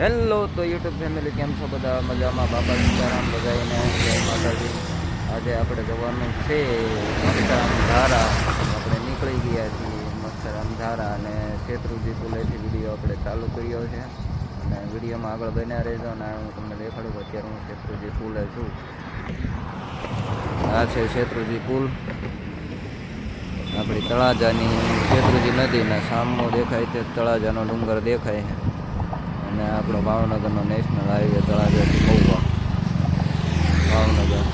Hello, તો YouTube family, કેમ છો બધા? મજામાં? બાબા સીતારામ બધાને જય માતાજી. આજે આપણે જવાનું છે મસ્તરામ ધારા આપણે નીકળી ગયા છીએ મસ્તરામ ધારા અને શેત્રુજી પુલેથી વીડિયો આપણે ચાલુ કર્યો છે. અને વિડીયોમાં આગળ બન્યા રહેજો અને હું તમને દેખાડું અત્યારે હું શેત્રુજી પુલે છું. આ છે શેત્રુજી પુલ. આપણી તળાજાની શેત્રુજી નદીના સામનો દેખાય તે તળાજાનો ડુંગર દેખાય છે. અને આપણો ભાવનગરનો નેશનલ હાઈવે તળાજાથી મહુવા. ભાવનગર.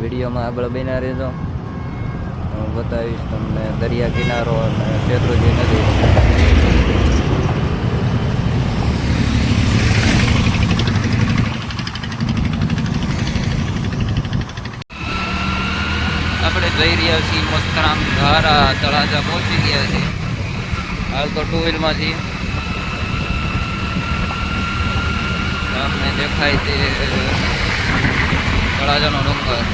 વિડીયોમાં આગળ બન્યા રહેજો. હું બતાવીશ તમને દરિયા કિનારો અને શેત્રુજી નદી. આપણે જઈ રહ્યા છીએ મસ્તરામ ધારા તળાજા પહોંચી ગયા છીએ. હાલ તો ટુ વ્હીલમાં છીએ. સામે દેખાય તે તળાજાનો ડુંગર.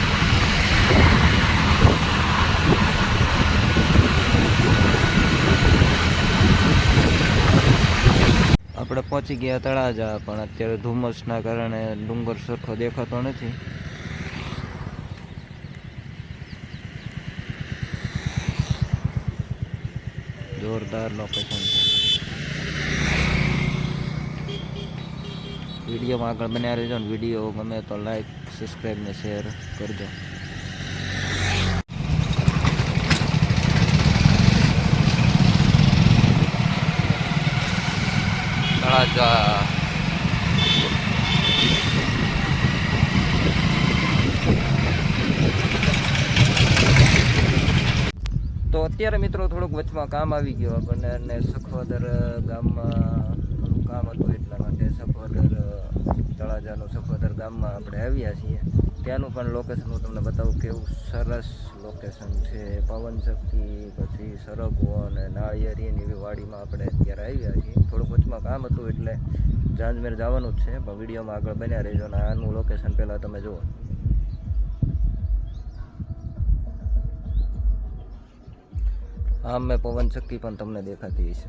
આપણે પહોંચી ગયા તળાજા, પણ અત્યારે ધુમ્મસના કારણે ડુંગર સરખો દેખાતો નથી. જોરદાર લોકેશન છે. વિડીયોમાં આગળ બન્યા રહેજો ને વીડિયો ગમે તો લાઈક સબસ્ક્રાઈબ ને શેર કરજો. તળાજા તો અત્યારે મિત્રો થોડુંક વચમાં કામ આવી ગયું આપણને અને સખોદર ગામમાં કામ હતું એટલા માટે સફોદર તળાજાનું સફોદર ગામમાં આપણે આવ્યા છીએ. ત્યાંનું પણ લોકેશન હું તમને બતાવું કેવું સરસ લોકેશન છે. પવન શક્તિ, પછી સરગવો અને નાળિયેરી એવી વાડીમાં આપણે અત્યારે આવ્યા છીએ. થોડુંક વચમાં કામ હતું એટલે જાંજમેર જવાનું જ છે, પણ વિડીયોમાં આગળ બન્યા રહેજો અને આનું લોકેશન પહેલાં તમે જુઓ. આમ મેં પવન ચક્કી પણ તમને દેખાતી છે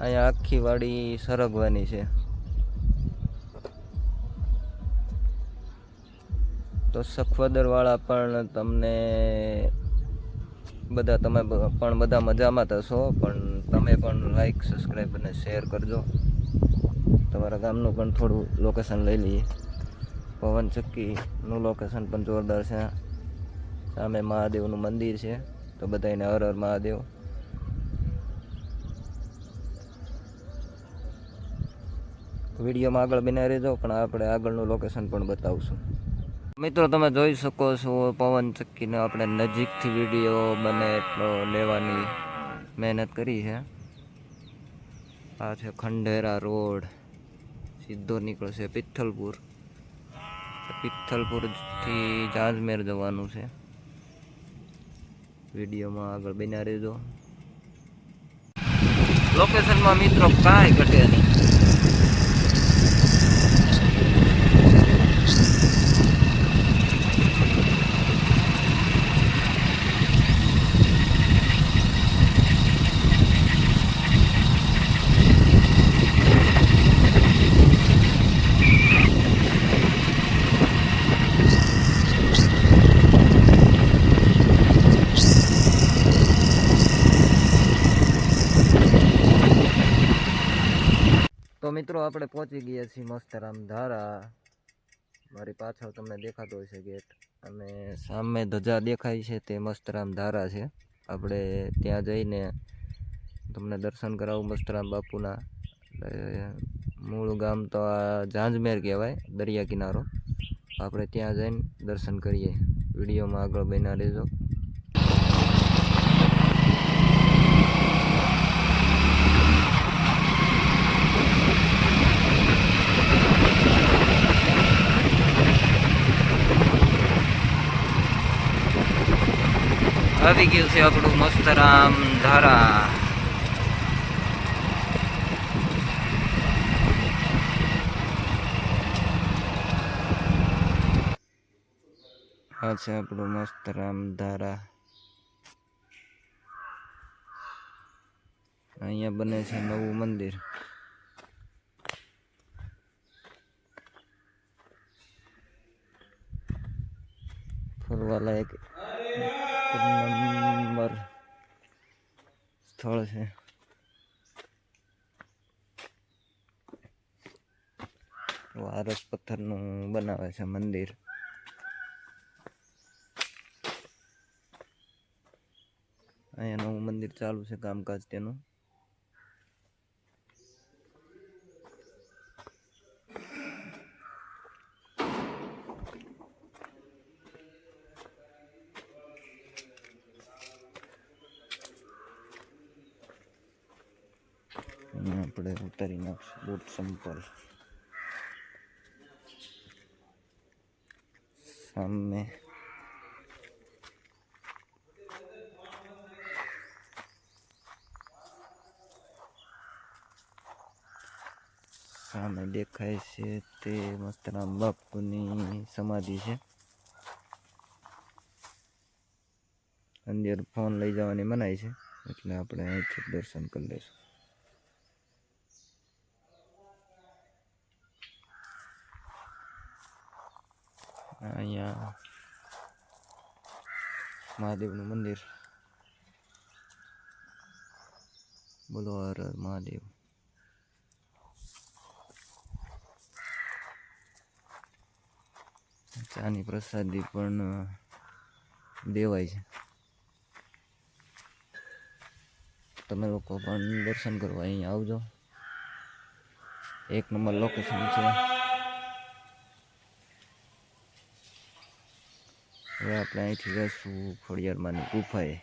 અહીંયા આખી વાડી સરગવાની છે. તો સખવદર વાળા પણ તમને બધા તમે પણ બધા મજામાં થશો પણ તમે પણ લાઈક સબસ્ક્રાઈબ અને શેર કરજો. તમારા ગામનું પણ થોડું લોકેશન લઈ લઈએ. પવન ચક્કીનું લોકેશન પણ જોરદાર છે. સામે મહાદેવનું મંદિર છે. તો બધાને હર હર મહાદેવ. વિડીયોમાં આગળ બન્યા રહેજો, પણ આપણે આગળનું લોકેશન પણ બતાવશું. મિત્રો, તમે જોઈ શકો છો, પવન ચક્કીનો આપણે નજીકથી વીડિયો બને એટલો લેવાની મહેનત કરી છે. આ છે ખંડેરા રોડ. સીધો નીકળશે પિથ્થલપુર પિથ્થલપુરથી જાંજમેર જવાનું છે. વિડીયોમાં આગળ બન્યા રહેજો. લોકેશનમાં મિત્રો કાંઈ ઘટે નહીં. મિત્રો આપણે પહોંચી ગયા છીએ મસ્તરામ ધારા. મારી પાછળ તમને દેખાતો હશે ગેટ. અને સામે ધજા દેખાય છે તે મસ્તરામ ધારા છે. આપણે ત્યાં જઈને તમને દર્શન કરાવું મસ્તરામ બાપુના. મૂળ ગામ તો આ ઝાંઝમેર કહેવાય, દરિયા કિનારો. આપણે ત્યાં જઈને દર્શન કરીએ. વિડીયોમાં આગળ બન્યા રહેજો. આવી ગયું છે આપણું મસ્તરામ ધારા. આ છે આપણું મસ્ત રામધારા અહીંયા બને છે નવું મંદિર. ફરવાલાયક નંબર સ્થળ છે. વારસ પથ્થરનું બનાવે છે મંદિર. અહીંયાનું મંદિર ચાલુ છે કામકાજ તેનું અને આપણે ઉતારી નાખશું બૂટ સંપલ. સામે. સામે દેખાય છે તે મસ્તરામ બાપુની સમાધિ છે. અંદર ફોન લઈ જવાની મનાઈ છે, એટલે આપણે અહીંથી દર્શન કરી લઈશું. અહીંયા મહાદેવનું મંદિર. બોલો હર હર મહાદેવ. ચાની પ્રસાદી પણ દેવાય છે. તમે લોકો પણ દર્શન કરવા અહીંયા આવજો. એક નંબર લોકેશન છે. હવે આપણે અહીંથી જઈશું ખોડિયારમાંની ગુફાએ.